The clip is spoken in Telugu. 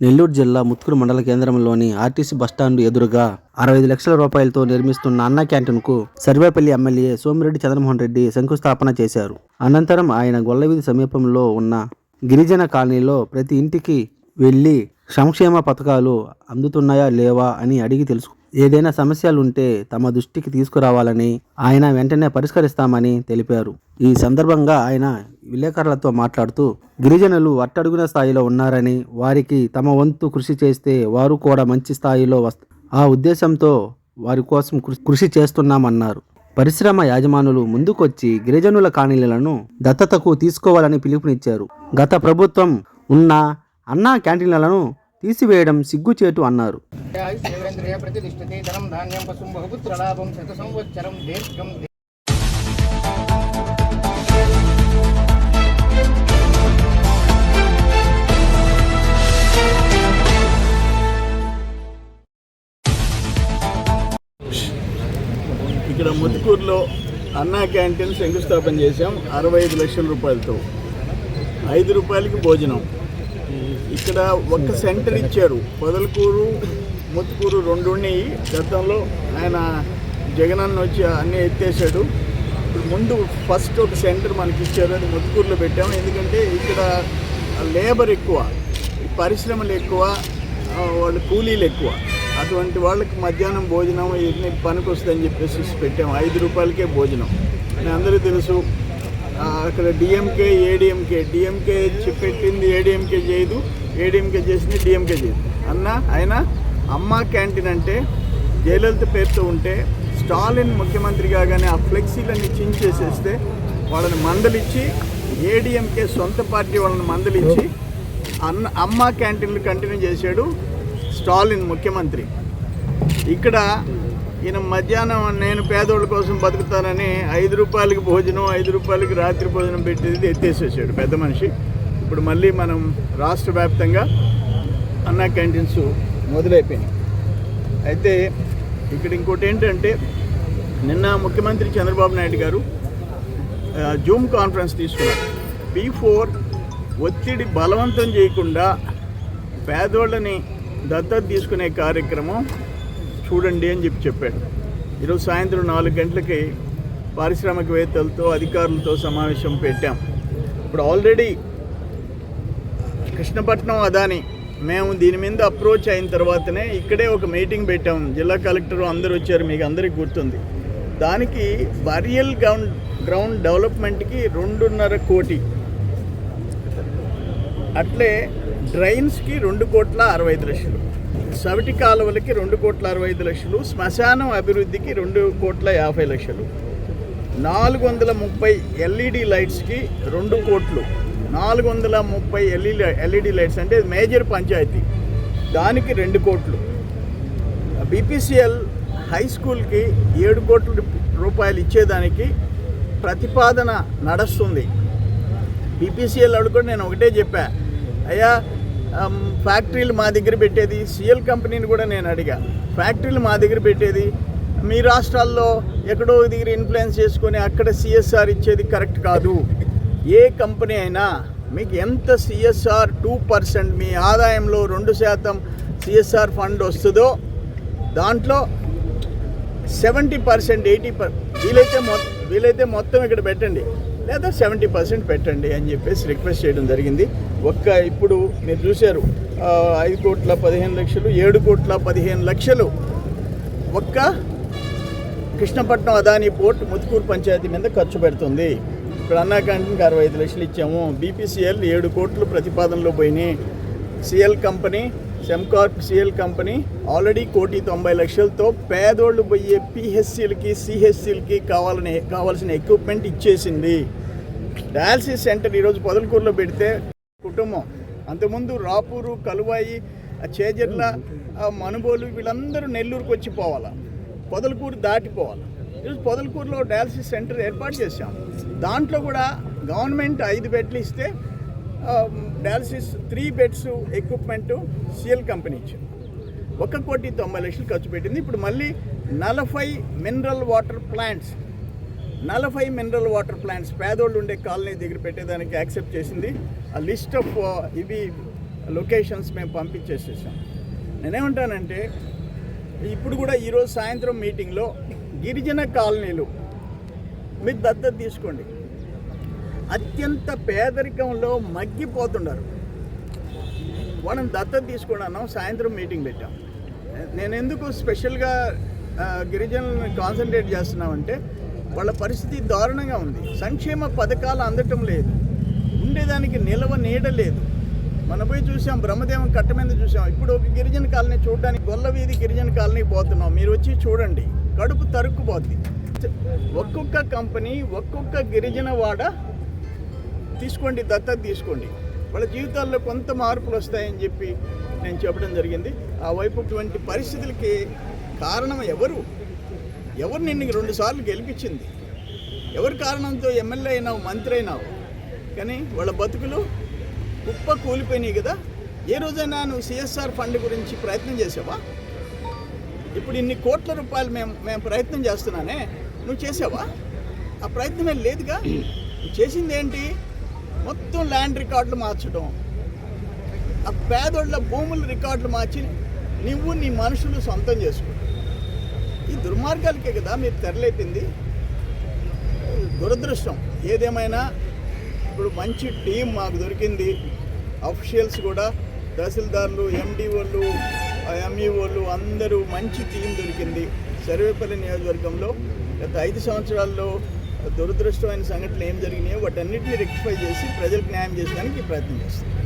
నెల్లూరు జిల్లా ముత్కూరు మండల కేంద్రంలోని ఆర్టీసీ బస్టాండ్ ఎదురుగా అరవై ఐదు లక్షల రూపాయలతో నిర్మిస్తున్న అన్న క్యాంటీన్కు సర్వేపల్లి ఎమ్మెల్యే సోమిరెడ్డి చంద్రమోహన్ రెడ్డి శంకుస్థాపన చేశారు. అనంతరం ఆయన గొల్లవీధి సమీపంలో ఉన్న గిరిజన కాలనీలో ప్రతి ఇంటికి వెళ్ళి సంక్షేమ పథకాలు అందుతున్నాయా లేవా అని అడిగి తెలుసు ఏదైనా సమస్యలు ఉంటే తమ దృష్టికి తీసుకురావాలని ఆయన వెంటనే పరిష్కరిస్తామని తెలిపారు. ఈ సందర్భంగా ఆయన విలేకరులతో మాట్లాడుతూ గిరిజనులు అట్టడుగున స్థాయిలో ఉన్నారని వారికి తమ వంతు కృషి చేస్తే వారు కూడా మంచి స్థాయిలో వస్త ఆ ఉద్దేశంతో వారి కోసం కృషి చేస్తున్నామన్నారు. పరిశ్రమ యాజమానులు ముందుకొచ్చి గిరిజనుల కాలనీలను దత్తతకు తీసుకోవాలని పిలుపునిచ్చారు. గత ప్రభుత్వం ఉన్న అన్నా క్యాంటీన్లను తీసివేయడం సిగ్గుచేటు అన్నారు. ధాన్యం ఇక్కడ ముత్తుకూరులో అన్నా క్యాంటీన్ శంకుస్థాపన చేశాం. అరవై ఐదు లక్షల రూపాయలతో. ఐదు రూపాయలకి భోజనం. ఇక్కడ ఒక సెంటర్ ఇచ్చారు. పొదలకూరు ముత్తుకూరు రెండు ఉన్నాయి. గతంలో ఆయన జగనన్న వచ్చి అన్నీ ఎత్తేసాడు. ఇప్పుడు ముందు ఫస్ట్ ఒక సెంటర్ మనకి ఇచ్చారు. అది ముత్తుకూరులో పెట్టాము. ఎందుకంటే ఇక్కడ లేబర్ ఎక్కువ పరిశ్రమలు ఎక్కువ వాళ్ళు కూలీలు ఎక్కువ. అటువంటి వాళ్ళకి మధ్యాహ్నం భోజనం ఇవన్నీ పనికి వస్తుందని చెప్పేసి పెట్టాము. ఐదు రూపాయలకే భోజనం. అందరూ తెలుసు అక్కడ డిఎంకే ఏడిఎంకే డిఎంకే పెట్టింది ఏడిఎంకే చేయదు. ఏడిఎంకే చేసింది డిఎంకే చేయదు. అన్న ఆయన అమ్మ క్యాంటీన్ అంటే జయలలిత పేరుతో ఉంటే స్టాలిన్ ముఖ్యమంత్రి కాగానే ఆ ఫ్లెక్సీలన్నీ చించేసేస్తే వాళ్ళని మందలిచ్చి ఏడిఎంకే సొంత పార్టీ వాళ్ళని మందలిచ్చి అన్న అమ్మ క్యాంటీన్లు కంటిన్యూ చేశాడు స్టాలిన్ ముఖ్యమంత్రి. ఇక్కడ ఈయన మధ్యాహ్నం నేను పేదోళ్ళ కోసం బతుకుతానని ఐదు రూపాయలకి భోజనం ఐదు రూపాయలకి రాత్రి భోజనం పెట్టేది ఎత్తేసేసాడు పెద్ద మనిషి. ఇప్పుడు మళ్ళీ మనం రాష్ట్ర వ్యాప్తంగా అన్నా క్యాంటీన్స్ మొదలైపోయినాయి. అయితే ఇక్కడ ఇంకోటి ఏంటంటే నిన్న ముఖ్యమంత్రి చంద్రబాబు నాయుడు గారు జూమ్ కాన్ఫరెన్స్ తీసుకున్నారు. బీ ఫోర్ ఒత్తిడి బలవంతం చేయకుండా పేదోళ్ళని దత్తత తీసుకునే కార్యక్రమం చూడండి అని చెప్పి చెప్పాడు ఈరోజు సాయంత్రం నాలుగు గంటలకి పారిశ్రామికవేత్తలతో అధికారులతో సమావేశం పెట్టాం. ఇప్పుడు ఆల్రెడీ కృష్ణపట్నం అదాని మేము దీని మీద అప్రోచ్ అయిన తర్వాతనే ఇక్కడే ఒక మీటింగ్ పెట్టాం. జిల్లా కలెక్టర్ అందరూ వచ్చారు మీకు అందరికీ గుర్తుంది. దానికి బరియల్ గ్రౌండ్ గ్రౌండ్ డెవలప్మెంట్కి రెండున్నర కోటి. అట్లే డ్రైన్స్కి రెండు కోట్ల అరవై ఐదు లక్షలు. సవిటి కాలువలకి రెండు కోట్ల అరవై ఐదు లక్షలు శ్మశానం అభివృద్ధికి రెండు కోట్ల యాభై లక్షలు. నాలుగు వందల ముప్పై ఎల్ఈడి లైట్స్కి రెండు కోట్లు. నాలుగు వందల ముప్పై ఎల్ఈడి ఎల్ఈడి లైట్స్ అంటే మేజర్ పంచాయతీ. దానికి రెండు కోట్లు. బీపీసీఎల్ హై స్కూల్కి ఏడు కోట్ల రూపాయలు ఇచ్చేదానికి ప్రతిపాదన నడుస్తుంది. బీపీసీఎల్ అడుగు నేను ఒకటే చెప్పా. అయ్యా ఫ్యాక్టరీలు మా దగ్గర పెట్టేది. సిఎల్ కంపెనీని కూడా నేను అడిగా. ఫ్యాక్టరీలు మా దగ్గర పెట్టేది. మీ రాష్ట్రాల్లో ఎక్కడో దగ్గర ఇన్ఫ్లుయెన్స్ చేసుకొని అక్కడ సిఎస్ఆర్ ఇచ్చేది కరెక్ట్ కాదు. ఏ కంపెనీ అయినా మీకు ఎంత సిఎస్ఆర్ టూ పర్సెంట్ మీ ఆదాయంలో రెండు శాతం సిఎస్ఆర్ ఫండ్ వస్తుందో దాంట్లో సెవెంటీ పర్సెంట్ ఎయిటీ పర్ వీలైతే మొత్తం వీలైతే మొత్తం ఇక్కడ పెట్టండి. లేదా సెవెంటీ పర్సెంట్ పెట్టండి అని చెప్పేసి రిక్వెస్ట్ చేయడం జరిగింది. ఒక్క ఇప్పుడు మీరు చూశారు ఐదు కోట్ల పదిహేను లక్షలు ఏడు కోట్ల పదిహేను లక్షలు. ఒక్క కృష్ణపట్నం అదాని పోర్ట్ ముత్కూరు పంచాయతీ మీద ఖర్చు పెడుతుంది. ఇప్పుడు అన్నా క్యాంటీన్కి అరవై ఐదు లక్షలు ఇచ్చాము. బీపీసీఎల్ ఏడు కోట్లు ప్రతిపాదనలో పోయినాయి. CL company Sembcorp CL company already కోటి తొంభై లక్షలతో పేదోళ్ళు పోయే పిహెచ్సిలకి సిహెచ్సిలకి కావాలని కావాల్సిన ఎక్విప్మెంట్ ఇచ్చేసింది. డయాలసిస్ సెంటర్ ఈరోజు పొదలకూరులో పెడితే కుటుంబం అంతకుముందు రాపూరు కలువాయి ఆ చేజర్ల మనుబోలు వీళ్ళందరూ నెల్లూరుకు వచ్చి పోవాలా. పొదలకూరు దాటిపోవాలి. ఈరోజు పొదలకూరులో డయాలసిస్ సెంటర్ ఏర్పాటు చేశాం. దాంట్లో కూడా గవర్నమెంట్ ఐదు బెడ్లు ఇస్తే dialysis three beds equipment CL company ఇచ్చింది ఒక కోటి తొంభై లక్షలు ఖర్చు పెట్టింది. ఇప్పుడు మళ్ళీ నలభై మినరల్ వాటర్ ప్లాంట్స్ నలభై మినరల్ వాటర్ ప్లాంట్స్ పేదోళ్ళు ఉండే కాలనీ దగ్గర పెట్టేదానికి యాక్సెప్ట్ చేసింది. ఆ లిస్ట్ ఆఫ్ uh, ఇవి లొకేషన్స్ మేము పంపించేసేసాం. నేనేమంటానంటే ఇప్పుడు కూడా ఈరోజు సాయంత్రం మీటింగ్లో గిరిజన కాలనీలు మీరు దత్తత తీసుకోండి. అత్యంత పేదరికంలో మగ్గిపోతున్నారు వాళ్ళని దత్తత తీసుకున్నాను సాయంత్రం మీటింగ్ పెట్టాం. నేను ఎందుకు స్పెషల్గా గిరిజనులను కాన్సన్ట్రేట్ చేస్తున్నామంటే వాళ్ళ పరిస్థితి దారుణంగా ఉంది. సంక్షేమ పథకాలు అందటం లేదు. ఉండేదానికి నిలవ నీడ లేదు. మన పోయి చూసాం బ్రహ్మదేవం కట్ట మీద చూసాం. ఇప్పుడు ఒక గిరిజన కాలనీ చూడడానికి గొల్ల వీధి గిరిజన కాలనీ పోతున్నాం. మీరు వచ్చి చూడండి. కడుపు తరుక్కుపోద్ది. ఒక్కొక్క కంపెనీ ఒక్కొక్క గిరిజన వాడ తీసుకోండి దత్తత తీసుకోండి. వాళ్ళ జీవితాల్లో కొంత మార్పులు వస్తాయని చెప్పి నేను చెప్పడం జరిగింది. ఆ వైపు ఇటువంటి పరిస్థితులకి కారణం ఎవరు? ఎవరు నిన్ను రెండుసార్లు గెలిపించింది? ఎవరి కారణంతో ఎమ్మెల్యే అయినావు మంత్రి అయినావు? కానీ వాళ్ళ బతుకులు కుప్ప కూలిపోయినాయి కదా. ఏ రోజైనా నువ్వు సిఎస్ఆర్ ఫండ్ గురించి ప్రయత్నం చేసావా? ఇప్పుడు ఇన్ని కోట్ల రూపాయలు మేము మేము ప్రయత్నం చేస్తున్నానే. నువ్వు చేసావా? ఆ ప్రయత్నమే లేదుగా? నువ్వు చేసింది ఏంటి మొత్తం ల్యాండ్ రికార్డులు మార్చడం. ఆ పేదోళ్ళ భూముల రికార్డులు మార్చి నువ్వు నీ మనుషులు సొంతం చేసుకో. ఈ దుర్మార్గాలకే కదా మీరు తెరలేపింది. దురదృష్టం. ఏదేమైనా ఇప్పుడు మంచి టీం మాకు దొరికింది. అఫీషియల్స్ కూడా తహసీల్దార్లు ఎండిఓళ్ళు ఎంఈఓళ్ళు అందరూ మంచి టీం దొరికింది. సర్వేపల్లి నియోజకవర్గంలో గత ఐదు సంవత్సరాల్లో దురదృష్టమైన సంఘటనలు ఏం జరిగినాయో వాటన్నిటిని రెక్టిఫై చేసి ప్రజలకు న్యాయం చేయడానికి ప్రయత్నం చేస్తాం